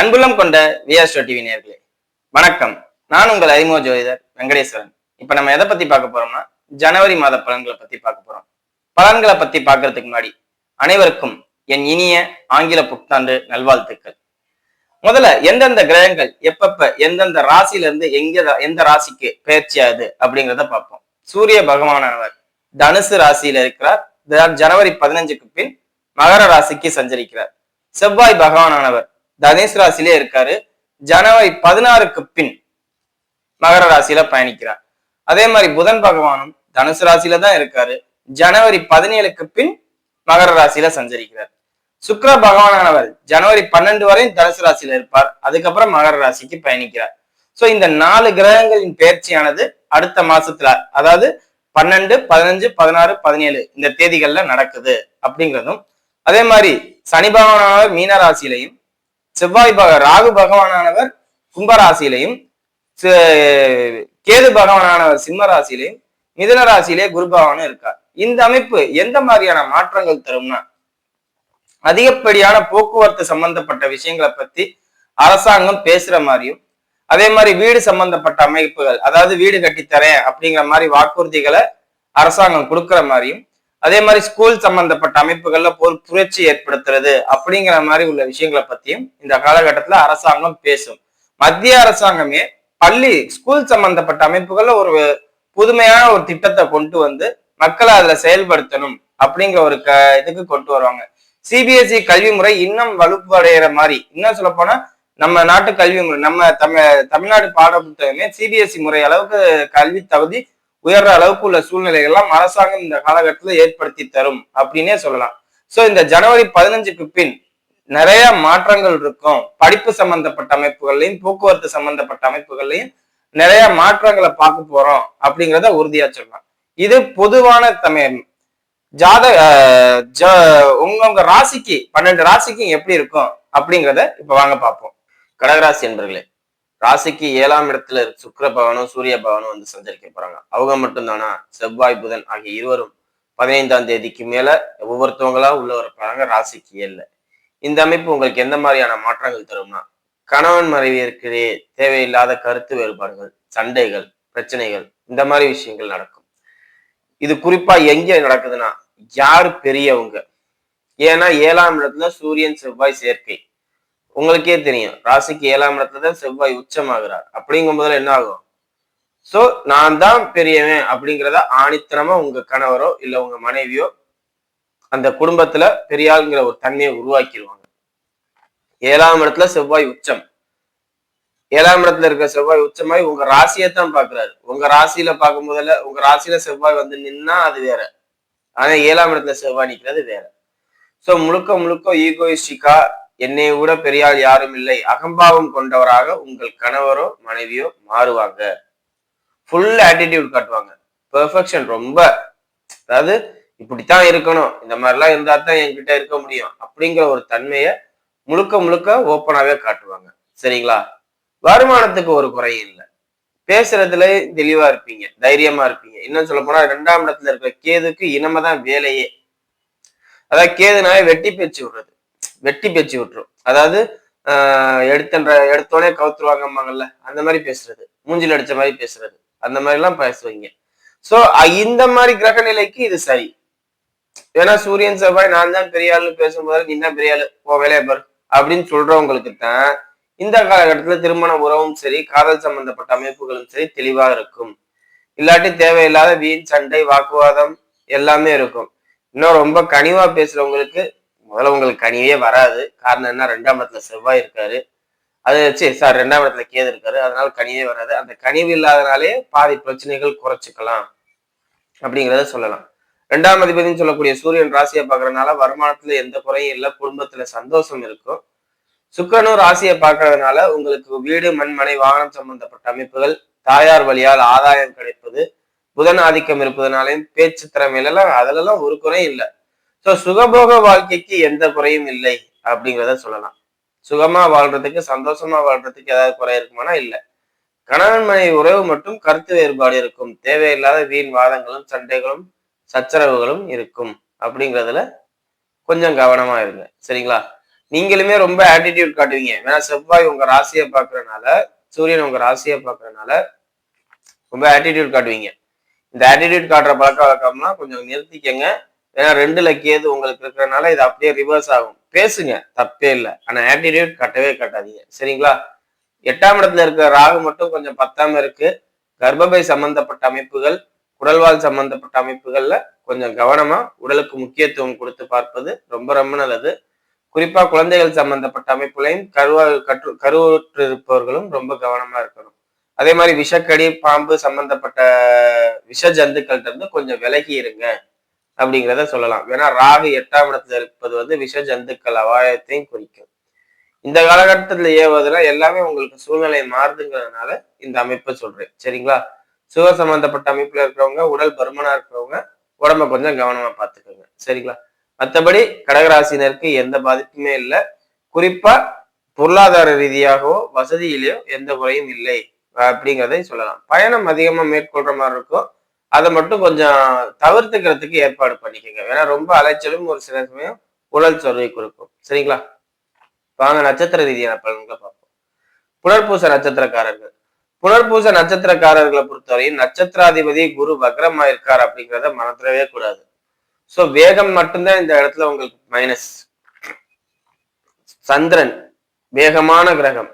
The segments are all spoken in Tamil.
அன்புள்ளம் கொண்ட விஆர்ஸ்டோ டிவி நேர்களே வணக்கம். நான் உங்கள் அறிமுக ஜோதிடர் வெங்கடேஸ்வரன். இப்ப நம்ம எதை பத்தி பார்க்க போறோம்னா ஜனவரி மாத பலன்களை பத்தி பார்க்க போறோம். பலன்களை பத்தி பார்க்கறதுக்கு முன்னாடி அனைவருக்கும் என் இனிய ஆங்கில புத்தாண்டு நல்வாழ்த்துக்கள். முதல்ல எந்தெந்த கிரகங்கள் எப்பப்ப எந்தெந்த ராசியில இருந்து எங்க எந்த ராசிக்கு பயிற்சி ஆகுது அப்படிங்கிறத பார்ப்போம். சூரிய பகவானவர் தனுசு ராசியில இருக்கிறார். ஜனவரி பதினஞ்சுக்கு பின் மகர ராசிக்கு சஞ்சரிக்கிறார். செவ்வாய் பகவானவர் தனுஷ் ராசிலே இருக்காரு. ஜனவரி பதினாறுக்கு பின் மகர ராசியில பயணிக்கிறார். அதே மாதிரி புதன் பகவானும் தனுசு ராசியில தான் இருக்காரு. ஜனவரி பதினேழுக்கு பின் மகர ராசியில சஞ்சரிக்கிறார். சுக்கர பகவானானவர் ஜனவரி பன்னெண்டு வரை தனுசு ராசியில இருப்பார். அதுக்கப்புறம் மகர ராசிக்கு பயணிக்கிறார். சோ இந்த நாலு கிரகங்களின் பயிற்சியானது அடுத்த மாசத்துல அதாவது பன்னெண்டு பதினஞ்சு பதினாறு பதினேழு இந்த தேதிகள்ல நடக்குது அப்படிங்கிறதும் அதே மாதிரி சனி பகவானானவர் மீன ராசியிலையும் செவ்வாய் பக ராகு பகவானானவர் கும்பராசியிலையும் கேது பகவானானவர் சிம்ம ராசியிலையும் மிதன ராசியிலே குரு பகவானும் இருக்கார். இந்த அமைப்பு எந்த மாதிரியான மாற்றங்கள் தரும்னா அதிகப்படியான போக்குவரத்து சம்பந்தப்பட்ட விஷயங்களை பத்தி அரசாங்கம் பேசுற மாதிரியும் அதே மாதிரி வீடு சம்பந்தப்பட்ட அமைப்புகள் அதாவது வீடு கட்டித்தரேன் அப்படிங்கிற மாதிரி வாக்குறுதிகளை அரசாங்கம் கொடுக்கிற மாதிரியும் அதே மாதிரி ஸ்கூல் சம்பந்தப்பட்ட அமைப்புகள்ல ஒரு புரட்சி ஏற்படுத்துறது அப்படிங்கிற மாதிரி உள்ள விஷயங்களை பத்தியும் இந்த காலகட்டத்துல அரசாங்கம் பேசும். மத்திய அரசாங்கமே பள்ளி ஸ்கூல் சம்பந்தப்பட்ட அமைப்புகள்ல ஒரு புதுமையான ஒரு திட்டத்தை கொண்டு வந்து மக்களை அதுல செயல்படுத்தணும் அப்படிங்கிற ஒரு க இதுக்கு கொண்டு வருவாங்க. சிபிஎஸ்இ கல்வி முறை இன்னும் வலுப்படைகிற மாதிரி இன்னும் சொல்ல போனா நம்ம நாட்டு கல்வி முறை நம்ம தமிழ் தமிழ்நாடு பாட புத்தகமே சிபிஎஸ்இ முறை அளவுக்கு கல்வி தகுதி உயர்ற அளவுக்கு உள்ள சூழ்நிலைகள்லாம் அரசாங்கம் இந்த காலகட்டத்துல ஏற்படுத்தி தரும் அப்படின்னே சொல்லலாம். சோ இந்த ஜனவரி பதினஞ்சுக்கு பின் நிறைய மாற்றங்கள் இருக்கும். படிப்பு சம்பந்தப்பட்ட அமைப்புகள்லையும் போக்குவரத்து சம்பந்தப்பட்ட அமைப்புகள்லையும் நிறைய மாற்றங்களை பார்க்க போறோம் அப்படிங்கிறத உறுதியா சொல்லலாம். இது பொதுவான தமிழ் ஜாத அஹ், ஜ- உங்க உங்க ராசிக்கு பன்னெண்டு ராசிக்கு எப்படி இருக்கும் அப்படிங்கிறத இப்ப வாங்க பார்ப்போம். கடகராசி என்பர்களே ராசிக்கு ஏழாம் இடத்துல சுக்கர பவனும் சூரிய பவனும் வந்து சஞ்சரிக்க போறாங்க. அவங்க மட்டும்தானா? செவ்வாய் புதன் ஆகிய இருவரும் பதினைந்தாம் தேதிக்கு மேல ஒவ்வொருத்தவங்களா உள்ள வர போறாங்க ராசிக்கு ஏழுல இந்த அமைப்பு உங்களுக்கு எந்த மாதிரியான மாற்றங்கள் தரும்னா கணவன் மனைவியருக்கிடையே தேவையில்லாத கருத்து வேறுபாடுகள் சண்டைகள் பிரச்சனைகள் இந்த மாதிரி விஷயங்கள் நடக்கும். இது குறிப்பா எங்க நடக்குதுன்னா யார் பெரியவங்க? ஏன்னா ஏழாம் இடத்துல சூரியன் செவ்வாய் சேர்க்கை. உங்களுக்கே தெரியும். ராசிக்கு ஏழாம் இடத்துல தான் செவ்வாய் உச்சமாகிறார். அப்படிங்கும் போதுல என்ன ஆகும்? சோ நான் தான் பெரியவன் அப்படிங்கிறத ஆணித்தனமா உங்க கணவரோ இல்ல உங்க மனைவியோ அந்த குடும்பத்துல பெரியாளுங்கிற ஒரு தன்மையை உருவாக்கிடுவாங்க ஏழாம் இடத்துல செவ்வாய் உச்சம். ஏழாம் இடத்துல இருக்க செவ்வாய் உச்சமாய் உங்க ராசியை தான் பாக்குறாரு உங்க ராசியில பார்க்கும் போதுல உங்க ராசியில செவ்வாய் வந்து நின்னா அது வேற. ஆனா ஏழாம் இடத்துல செவ்வாய் நிக்கிறது வேற. சோ முழுக்க முழுக்க ஈகோயிஸ்டிக்கா என்னை விட பெரியாள் யாரும் இல்லை. அகம்பாவம் கொண்டவராக உங்கள் கணவரோ மனைவியோ மாறுவாங்க. ஃபுல் ஆட்டிடியூட் காட்டுவாங்க. பெர்ஃபெக்ஷன் ரொம்ப. அதாவது இப்படித்தான் இருக்கணும். இந்த மாதிரிலாம் இருந்தா தான் என்கிட்ட இருக்க முடியும். அப்படிங்கிற ஒரு தன்மையை முழுக்க முழுக்க ஓப்பனாவே காட்டுவாங்க. சரிங்களா? வருமானத்துக்கு ஒரு குறையும் இல்லை. பேசுறதுல தெளிவா இருப்பீங்க. தைரியமா இருப்பீங்க. இன்னும் சொல்ல போனா ரெண்டாம் இடத்துல இருக்கிற கேதுக்கு இனமதான் வேலையே. அதாவது கேதுனாவே வெட்டி பேச்சு விடுறது. வெட்டி பேச்சு விட்டுரும். அதாவது ஆஹ் எடுத்தன்ற எடுத்தோடனே கவுத்துருவாங்கம்பாங்கல்ல அந்த மாதிரி பேசுறது. மூஞ்சில் அடிச்ச மாதிரி பேசுறது. அந்த மாதிரி எல்லாம் பேசுவீங்க சோ இந்த மாதிரி கிரக நிலைக்கு இது சரி. ஏன்னா சூரியன் செவ்வாய் நான் தான் பெரிய ஆளுன்னு பேசும்போது நீ தான் பெரிய ஆளு போ வேலையை பாரு அப்படின்னு சொல்றவங்களுக்கு தான் இந்த காலகட்டத்துல திருமண உறவும் சரி காதல் சம்பந்தப்பட்ட அமைப்புகளும் சரி தெளிவா இருக்கும். இல்லாட்டி தேவையில்லாத வீண் சண்டை வாக்குவாதம் எல்லாமே இருக்கும். இன்னும் ரொம்ப கனிவா பேசுறவங்களுக்கு முதல்ல உங்களுக்கு கனிவே வராது. காரணம் என்ன? ரெண்டாம் இடத்துல செவ்வாய் இருக்காரு. அது சரி சார் ரெண்டாம் இடத்துல கேது இருக்காரு. அதனால கனிவே வராது. அந்த கனிவு இல்லாதனாலே பாதி பிரச்சனைகள் குறைச்சிக்கலாம் அப்படிங்கிறத சொல்லலாம். ரெண்டாம் அதிபதினு சொல்லக்கூடிய சூரியன் ராசியை பார்க்கறதுனால வருமானத்துல எந்த குறையும் இல்லை. குடும்பத்துல சந்தோஷம் இருக்கும். சுக்கரனும் ராசியை பார்க்கறதுனால உங்களுக்கு வீடு மண்மனை வாகனம் சம்பந்தப்பட்ட அமைப்புகள் தாயார் வழியால் ஆதாயம் கிடைப்பது புதன் ஆதிக்கம் இருப்பதனாலையும் பேச்சு திறமையிலலாம் அதுலலாம் ஒரு குறையும் இல்லை. ஸோ சுகபோக வாழ்க்கைக்கு எந்த குறையும் இல்லை அப்படிங்கிறத சொல்லலாம். சுகமா வாழ்றதுக்கு சந்தோஷமா வாழ்றதுக்கு ஏதாவது குறை இருக்குமானா இல்லை. கணவன் மனைவி உறவு மட்டும் கருத்து வேறுபாடு இருக்கும். தேவையில்லாத வீண் வாதங்களும் சண்டைகளும் சச்சரவுகளும் இருக்கும் அப்படிங்கிறதுல கொஞ்சம் கவனமா இருங்க. சரிங்களா? நீங்களுமே ரொம்ப ஆட்டிடியூட் காட்டுவீங்க. ஏன்னா செவ்வாய் உங்க ராசியை பார்க்கறதுனால சூரியன் உங்க ராசியை பார்க்கறதுனால ரொம்ப ஆட்டிடியூட் காட்டுவீங்க. இந்த ஆட்டிடியூட் காட்டுற பழக்க வழக்கம்லாம் கொஞ்சம் நிறுத்திக்கங்க. ஏன்னா ரெண்டுல கேது உங்களுக்கு இருக்கிறதுனால இது அப்படியே ரிவர்ஸ் ஆகும். பேசுங்க தப்பே இல்லை. ஆனா ஆட்டிடியூட் கட்டவே கட்டாதீங்க. சரிங்களா? எட்டாம் இடத்துல இருக்கிற ராகு மட்டும் கொஞ்சம் பத்தாம இருக்கு. கர்ப்பப்பை சம்பந்தப்பட்ட அமைப்புகள் குடல்வால் சம்பந்தப்பட்ட அமைப்புகள்ல கொஞ்சம் கவனமா உடலுக்கு முக்கியத்துவம் கொடுத்து பார்ப்பது ரொம்ப ரொம்ப நல்லது. குறிப்பா குழந்தைகள் சம்பந்தப்பட்ட அமைப்புகளையும் கருவா கற்று கருவுற்று இருப்பவர்களும் ரொம்ப கவனமா இருக்கணும். அதே மாதிரி விஷக்கடி பாம்பு சம்பந்தப்பட்ட விஷ ஜந்துக்கள்கிட்ட இருந்து கொஞ்சம் விலகி இருங்க. அப்படிங்கிறத சொல்லலாம். ஏன்னா ராகு எட்டாம் இடத்துல இருப்பது வந்து விஷ ஜந்துக்கள் அபாயத்தையும் குறிக்கும். இந்த காலகட்டத்துல ஏவதுல எல்லாமே உங்களுக்கு சூழ்நிலை மாறுதுங்கிறதுனால இந்த அமைப்பை சொல்றேன். சரிங்களா? சுகர் சம்பந்தப்பட்ட அமைப்புல இருக்கிறவங்க உடல் பருமனா இருக்கிறவங்க உடம்ப கொஞ்சம் கவனமா பார்த்துக்கோங்க. சரிங்களா? மற்றபடி கடகராசினருக்கு எந்த பாதிப்புமே இல்லை. குறிப்பா பொருளாதார ரீதியாகவோ வசதியிலேயோ எந்த குறையும் இல்லை. அப்படிங்கிறதை சொல்லலாம். பயணம் அதிகமா மேற்கொள்ற மாதிரி இருக்கும் அதை மட்டும் கொஞ்சம் தவிர்த்துக்கிறதுக்கு ஏற்பாடு பண்ணிக்கோங்க. ஏன்னா ரொம்ப அலைச்சலும் ஒரு சில சமயம் உடல் சோர்வை கொடுக்கும். சரிங்களா? வாங்க நட்சத்திர ரீதியான பலன்களை பார்ப்போம். புனர்பூச நட்சத்திரக்காரர்கள். புனர்பூச நட்சத்திரக்காரர்களை பொறுத்தவரையும் நட்சத்திராதிபதி குரு வக்ரமா இருக்கார் அப்படிங்கிறத மறந்துடவே கூடாது. சோ வேகம் மட்டும்தான் இந்த இடத்துல உங்களுக்கு மைனஸ் சந்திரன் வேகமான கிரகம்.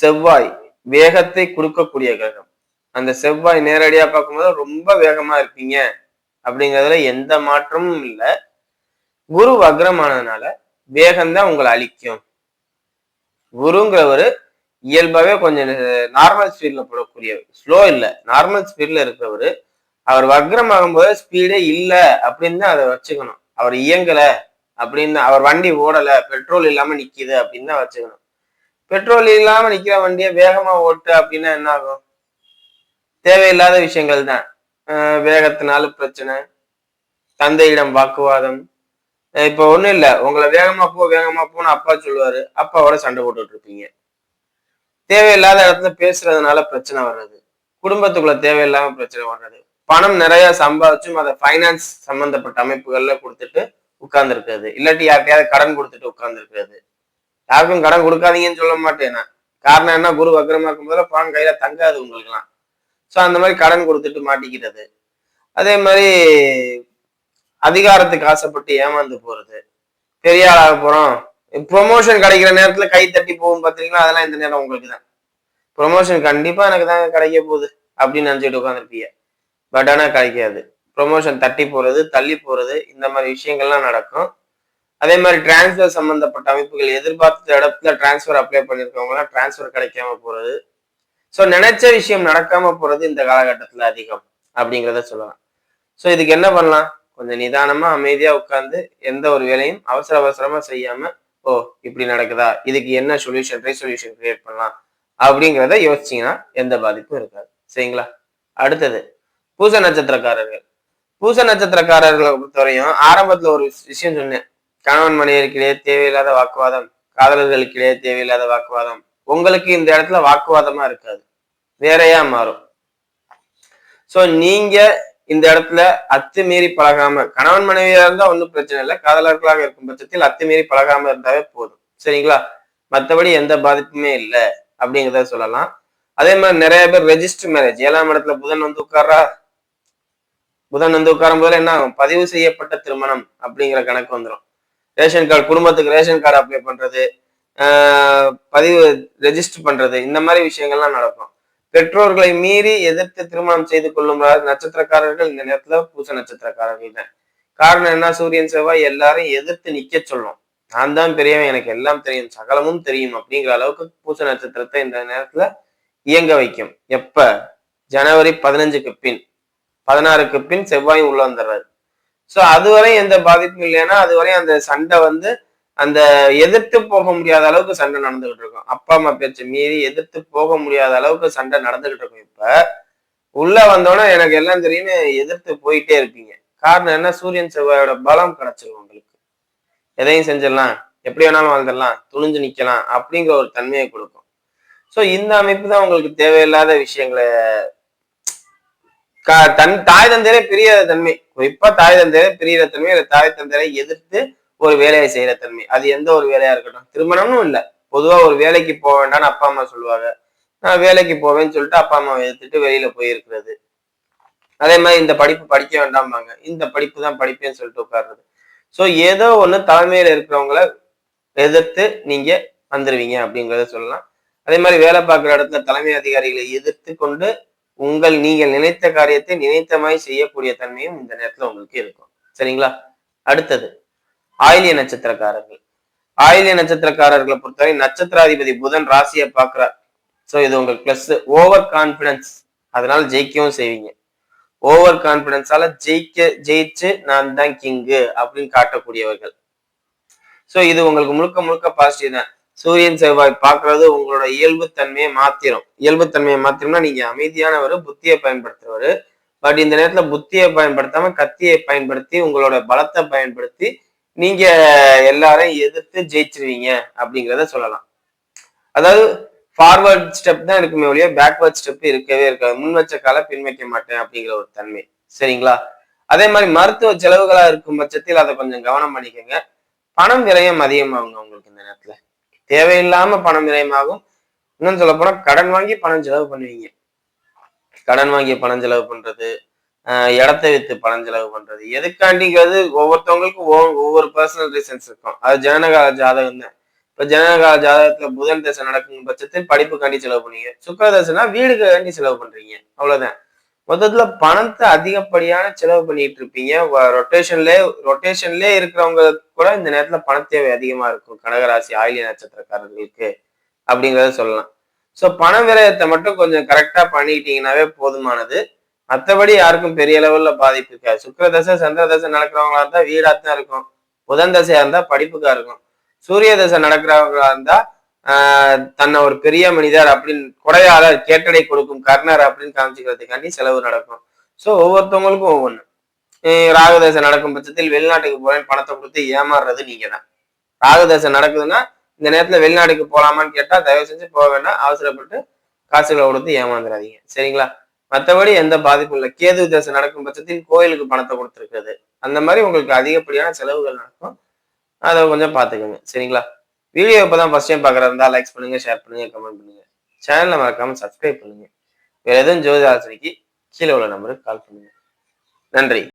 செவ்வாய் வேகத்தை கொடுக்கக்கூடிய கிரகம். அந்த செவ்வாய் நேரடியா பார்க்கும்போது ரொம்ப வேகமா இருப்பீங்க அப்படிங்கிறதுல எந்த மாற்றமும் இல்லை. குரு வக்ரமானதுனால வேகம்தான் உங்களை அழிக்கும். குருங்கிறவரு இயல்பாவே கொஞ்சம் நார்மல் ஸ்பீட்ல போடக்கூடியவர் ஸ்லோ இல்லை நார்மல் ஸ்பீட்ல இருக்கிறவரு அவர் வக்ரம் ஆகும்போது ஸ்பீடே இல்லை அப்படின்னு தான் அதை வச்சுக்கணும். அவர் இயங்கல அப்படின்னு அவர் வண்டி ஓடல பெட்ரோல் இல்லாம நிக்குது அப்படின்னு தான் வச்சுக்கணும். பெட்ரோல் இல்லாம நிக்கிற வண்டியை வேகமா ஓட்டு அப்படின்னா என்ன ஆகும்? தேவையில்லாத விஷயங்கள் தான். வேகத்தினால பிரச்சனை. தந்தையிடம் வாக்குவாதம். இப்போ ஒன்றும் இல்லை. உங்களை வேகமா போ வேகமா போன்னு அப்பா சொல்லுவாரு. அப்பாவோட சண்டை போட்டுட்டு இருப்பீங்க. தேவையில்லாத இடத்துல பேசுறதுனால பிரச்சனை வர்றது. குடும்பத்துக்குள்ள தேவையில்லாம பிரச்சனை வர்றது. பணம் நிறைய சம்பாதிச்சும் அதை ஃபைனான்ஸ் சம்பந்தப்பட்ட அமைப்புகள்ல கொடுத்துட்டு உட்கார்ந்துருக்கிறது. இல்லாட்டி யார்கிட்டயாவது கடன் கொடுத்துட்டு உட்கார்ந்துருக்கிறது. யாருக்கும் கடன் கொடுக்காதீங்கன்னு சொல்ல மாட்டேன் நான். காரணம் என்ன? குரு வக்கரமா இருக்கும் போது பணம் கையில தங்காது உங்களுக்குலாம் ஸோ அந்த மாதிரி கடன் கொடுத்துட்டு மாட்டிக்கிறது. அதே மாதிரி அதிகாரத்துக்கு ஆசைப்பட்டு ஏமாந்து போறது. பெரிய ஆளாக போகிறோம் ப்ரொமோஷன் கிடைக்கிற நேரத்தில் கை தட்டி போகும் பார்த்தீங்களா அதெல்லாம் இந்த நேரம் உங்களுக்கு தான் ப்ரொமோஷன் கண்டிப்பாக எனக்கு தான் கிடைக்க போகுது அப்படின்னு நினச்சிட்டு உட்காந்துருப்பீங்க பட் ஆனால் கிடைக்காது. ப்ரொமோஷன் தட்டி போகிறது தள்ளி போகிறது இந்த மாதிரி விஷயங்கள்லாம் நடக்கும். அதே மாதிரி டிரான்ஸ்ஃபர் சம்மந்தப்பட்ட அமைப்புகள் எதிர்பார்த்த இடத்துல டிரான்ஸ்ஃபர் அப்ளை பண்ணிருக்கவங்களாம் டிரான்ஸ்ஃபர் கிடைக்காம போகிறது ஸோ நினைச்ச விஷயம் நடக்காம போறது இந்த காலகட்டத்துல அதிகம் அப்படிங்கிறத சொல்லலாம். ஸோ இதுக்கு என்ன பண்ணலாம்? கொஞ்சம் நிதானமா அமைதியா உட்கார்ந்து எந்த ஒரு வேலையும் அவசர அவசரமா செய்யாம ஓ இப்படி நடக்குதா? இதுக்கு என்ன சொல்யூஷன் ரெசொல்யூஷன் கிரியேட் பண்ணலாம்? அப்படிங்கிறத யோசிச்சீங்கன்னா எந்த பாதிப்பும் இருக்காது. சரிங்களா? அடுத்தது பூச நட்சத்திரக்காரர்கள். பூச நட்சத்திரக்காரர்களை பொறுத்தவரையும் ஆரம்பத்துல ஒரு விஷயம் சொன்னேன். கணவன் மனைவிக்கிடையே தேவையில்லாத வாக்குவாதம் காதலர்களுக்கிடையே தேவையில்லாத வாக்குவாதம் உங்களுக்கு இந்த இடத்துல வாக்குவாதமா இருக்காது. வேறையா மாறும். சோ நீங்க இந்த இடத்துல அத்துமீறி பழகாம கணவன் மனைவியா இருந்தா ஒன்றும் பிரச்சனை இல்லை காதலர்களாக இருக்கும் பட்சத்தில் அத்துமீறி பழகாம இருந்தாவே போதும். சரிங்களா? மற்றபடி எந்த பாதிப்புமே இல்லை அப்படிங்கிறத சொல்லலாம். அதே மாதிரி நிறைய பேர் ரெஜிஸ்டர் மேரேஜ் ஏழாம் இடத்துல புதன் வந்து உட்கார்றா? புதன் வந்து உட்காரும் போது என்ன ஆகும்? பதிவு செய்யப்பட்ட திருமணம் அப்படிங்கிற கணக்கு வந்துடும் ரேஷன் கார்டு குடும்பத்துக்கு ரேஷன் கார்டு அப்ளை பண்றது பதிவு ரெஜிஸ்டர் பண்றது. இந்த மாதிரி விஷயங்கள்லாம் நடக்கும். பெற்றோர்களை மீறி எதிர்த்து திருமணம் செய்து கொள்ளும் நட்சத்திரக்காரர்கள் இந்த நேரத்துல பூச நட்சத்திரக்காரர்கள் தான். காரணம் என்ன? சூரியன் செவ்வாய் எல்லாரும் எதிர்த்து நிக்க சொல்லும். நான் தான் பெரியவன் எனக்கு எல்லாம் தெரியும். சகலமும் தெரியும் அப்படிங்கிற அளவுக்கு பூச நட்சத்திரத்தை இந்த நேரத்துல இயங்க வைக்கும். எப்ப? ஜனவரி பதினஞ்சுக்கு பின். பதினாறுக்கு பின் செவ்வாயும் உள்ள வந்துடுறாரு. ஸோ அதுவரை எந்த பாதிப்பும் இல்லைன்னா அதுவரை அந்த சண்டை வந்து அந்த எதிர்த்து போக முடியாத அளவுக்கு சண்டை நடந்துகிட்டு இருக்கும். அப்பா அம்மா பேச்சை மீறி எதிர்த்து போக முடியாத அளவுக்கு சண்டை நடந்துகிட்டு இருக்கும். இப்ப உள்ள வந்தோடனே எனக்கு எல்லாம் தெரியும்னு எதிர்த்து போயிட்டே இருப்பீங்க. காரணம் என்ன? சூரியன் செவ்வாயோட பலம் கிடைச்சிடும் உங்களுக்கு. எதையும் செஞ்சிடலாம். எப்படி வேணாலும் வாழ்ந்துடலாம். துணிஞ்சு நிக்கலாம் அப்படிங்கிற ஒரு தன்மையை கொடுக்கும். ஸோ இந்த அமைப்பு தான் உங்களுக்கு தேவையில்லாத விஷயங்களை தன் தாய் தந்தையரே பெரிய தன்மை. குறிப்பா தாய் தந்தையரே பெரிய தன்மை இல்லை தாய் தந்தையரை எதிர்த்து ஒரு வேலையை செய்யற தன்மை. அது எந்த ஒரு வேலையா இருக்கட்டும். திருமணம்னு இல்லை. பொதுவா ஒரு வேலைக்கு போக வேண்டாம்னு அப்பா அம்மா சொல்லுவாங்க. நான் வேலைக்கு போவேன்னு சொல்லிட்டு அப்பா அம்மாவை எடுத்துட்டு வெளியில போயிருக்கிறது. அதே மாதிரி இந்த படிப்பு படிக்க வேண்டாம்பாங்க. இந்த படிப்பு தான் படிப்பேன்னு சொல்லிட்டு உட்கார்றது. ஸோ ஏதோ ஒண்ணு தலைமையில இருக்கிறவங்கள எதிர்த்து நீங்க வந்துருவீங்க அப்படிங்கிறத சொல்லலாம். அதே மாதிரி வேலை பார்க்குற இடத்துல தலைமை அதிகாரிகளை எதிர்த்து கொண்டு உங்கள் நீங்கள் நினைத்த காரியத்தை நினைத்த மாதிரி செய்யக்கூடிய தன்மையும் இந்த நேரத்துல உங்களுக்கு இருக்கும். சரிங்களா? அடுத்தது. ஆயிலிய நட்சத்திரக்காரர்கள். ஆயிலிய நட்சத்திரக்காரர்களை பொறுத்தவரை நட்சத்திராதிபதி புதன் ராசியை பார்க்கிறார். ஸோ இது உங்களுக்கு பிளஸ் ஓவர் கான்பிடன்ஸ் அதனால ஜெயிக்கவும் செய்வீங்க. ஓவர் கான்பிடன்ஸால ஜெயிக்க ஜெயிச்சு நான் தான் கிங்கு அப்படின்னு காட்டக்கூடியவர்கள். ஸோ இது உங்களுக்கு முழுக்க முழுக்க பாசிட்டிவ் தான். சூரியன் செவ்வாய் பார்க்கறது உங்களோட இயல்புத்தன்மையை மாத்திரும். இயல்புத்தன்மையை மாத்திரம்னா நீங்க அமைதியானவர் புத்தியை பயன்படுத்துறவர். பட் இந்த நேரத்துல புத்தியை பயன்படுத்தாம கத்தியை பயன்படுத்தி உங்களோட பலத்தை பயன்படுத்தி நீங்க எல்லாரையும் எதிர்த்து ஜெயிச்சிருவீங்க அப்படிங்கிறத சொல்லலாம். அதாவது ஃபார்வர்ட் ஸ்டெப் தான் இருக்குமே ஒழிய பேக்வர்ட் ஸ்டெப் இருக்கவே இருக்காது. முன் வச்ச காலை பின் வைக்க மாட்டேன் அப்படிங்கிற ஒரு தன்மை. சரிங்களா? அதே மாதிரி மருத்துவ செலவுகளா இருக்கும் பட்சத்தில் அதை கொஞ்சம் கவனம் பண்ணிக்கோங்க. பணம் விரயம் அதிகமாகுங்க உங்களுக்கு இந்த நேரத்துல. தேவையில்லாம பணம் விரயமாகும். இன்னும் சொல்ல போனா கடன் வாங்கி பணம் செலவு பண்ணுவீங்க. கடன் வாங்கி பணம் செலவு பண்றது இடத்த வித்து பணம் செலவு பண்றது. எதுக்காண்டிங்கிறது ஒவ்வொருத்தவங்களுக்கும் ஒவ்வொரு- ஒவ்வொரு பர்சனல் ரீசன்ஸ் இருக்கும். அது ஜனனகால ஜாதகம் தான். இப்ப ஜனனகால ஜாதகத்துல புதன் தசை நடக்கும் பட்சத்தில் படிப்புக்காண்டி செலவு பண்ணுவீங்க சுக்கர தசைனா வீடுக்காண்டி செலவு பண்றீங்க. அவ்வளவுதான். மொத்தத்துல பணத்தை அதிகப்படியான செலவு பண்ணிட்டு இருப்பீங்க. ரொட்டேஷன்ல ரொட்டேஷன்ல இருக்கிறவங்க கூட இந்த நேரத்துல பண தேவை அதிகமா இருக்கும். கடகராசி ஆயிலிய நட்சத்திரக்காரர்களுக்கு அப்படிங்கறத சொல்லலாம். ஸோ பண விரயத்தை மட்டும் கொஞ்சம் கரெக்டா பண்ணிக்கிட்டீங்கன்னாவே போதுமானது. மற்றபடி யாருக்கும் பெரிய லெவல்ல பாதிப்பு இருக்காது. சுக்கர தசை சந்திர தசை நடக்கிறவங்களா இருந்தா வீடா தான் இருக்கும். புதன் தசையா இருந்தா படிப்புக்கா இருக்கும். சூரிய தசை நடக்கிறவங்களா இருந்தா ஆஹ் தன்னை ஒரு பெரிய மனிதர் அப்படின்னு கொடையாளர் கேட்டடை கொடுக்கும் கர்ணர் அப்படின்னு காமிச்சுக்கிறதுக்காண்டி செலவு நடக்கும். ஸோ ஒவ்வொருத்தவங்களுக்கும் ஒவ்வொன்று ராகுதசை நடக்கும் பட்சத்தில் வெளிநாட்டுக்கு போறேன் பணத்தை கொடுத்து ஏமாறுறது நீங்க தான் ராகுதசை நடக்குதுன்னா இந்த நேரத்துல வெளிநாட்டுக்கு போகலாமான்னு கேட்டா தயவு செஞ்சு போக வேண்டாம். அவசரப்பட்டு காசுகளை கொடுத்து ஏமாந்துடாதீங்க சரிங்களா? மற்றபடி எந்த பாதிப்பும் இல்லை. கேது தசை நடக்கும் பட்சத்தில் கோயிலுக்கு பணத்தை கொடுத்துருக்குறது. அந்த மாதிரி உங்களுக்கு அதிகப்படியான செலவுகள் நடக்கும். அதை கொஞ்சம் பார்த்துக்கோங்க. சரிங்களா? வீடியோ இப்போ தான் ஃபர்ஸ்ட் டைம் பார்க்குறதா இருந்தால் லைக்ஸ் பண்ணுங்க ஷேர் பண்ணுங்க கமெண்ட் பண்ணுங்க. சேனலை மறக்காம சப்ஸ்கிரைப் பண்ணுங்க. வேற எதுவும் ஜோதி ஆலோசனைக்கு கீழே உள்ள நம்பருக்கு கால் பண்ணுங்க. நன்றி.